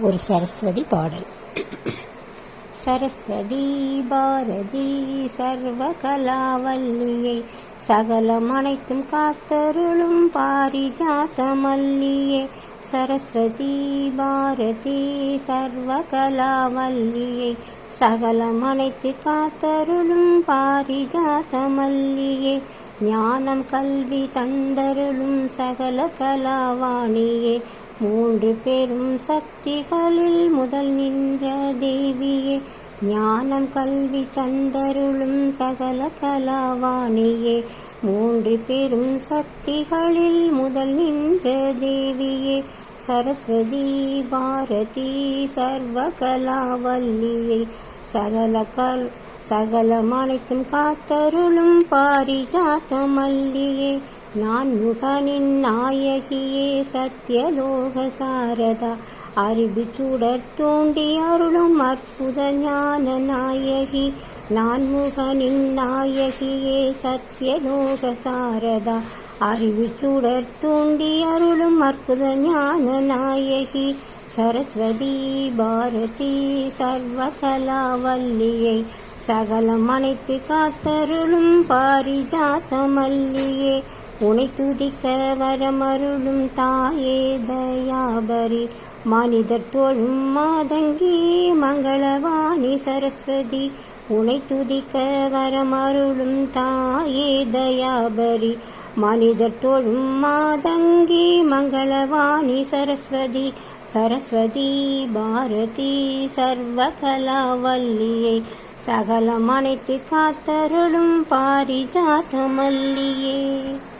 ஒரு சரஸ்வதி பாடல். சரஸ்வதி பாரதி சர்வ கலாவல்லியை சகலம் அனைத்தும் காத்தருளும் பாரிஜாத மல்லியே சரஸ்வதி பாரதி சர்வ கலாவல்லியை சகலம் அனைத்து காத்தருளும் பாரிஜாத மல்லியே ஞானம் கல்வி தந்தருளும் சகல கலாவாணியே. மூன்று பெரும் சக்திகளில் முதல் நின்ற தேவியே ஞானம் கல்வி தந்தருளும் சகல கலாவாணியே. மூன்று பெரும் சக்திகளில் முதல் நின்ற தேவியே சரஸ்வதி பாரதி சர்வ கலாவல்லியை சகல கல் சகலம் அனைத்தும் காத்தருளும் பாரிஜாத்த மல்லியே நான் முகனின் நாயகியே சத்யலோக சாரதா அறிவு சுடர் தோண்டி அருளும் அற்புத ஞான நாயகி. நான் முகனின் நாயகியே சத்யலோக சாரதா அறிவு சுடர் தூண்டி அருளும் அற்புத ஞான நாயகி. சரஸ்வதி பாரதி சர்வகலாவல்லியை சகலம் அனைத்து காத்தருளும் பாரிஜாத்த மல்லியே உனை துதிக்க வரமருளும் தாயே தயாபரி. மனிதர் தோழும் மாதங்கி மங்களவாணி சரஸ்வதி. உனை துதிக்க வரமருளும் தாயே தயாபரி. மனிதர் தோழும் மாதங்கி மங்களவாணி சரஸ்வதி. சரஸ்வதி பாரதி சர்வகலாவல்லியை. சகலம் அனைத்து காத்தருளும் பாரிஜாத மல்லியே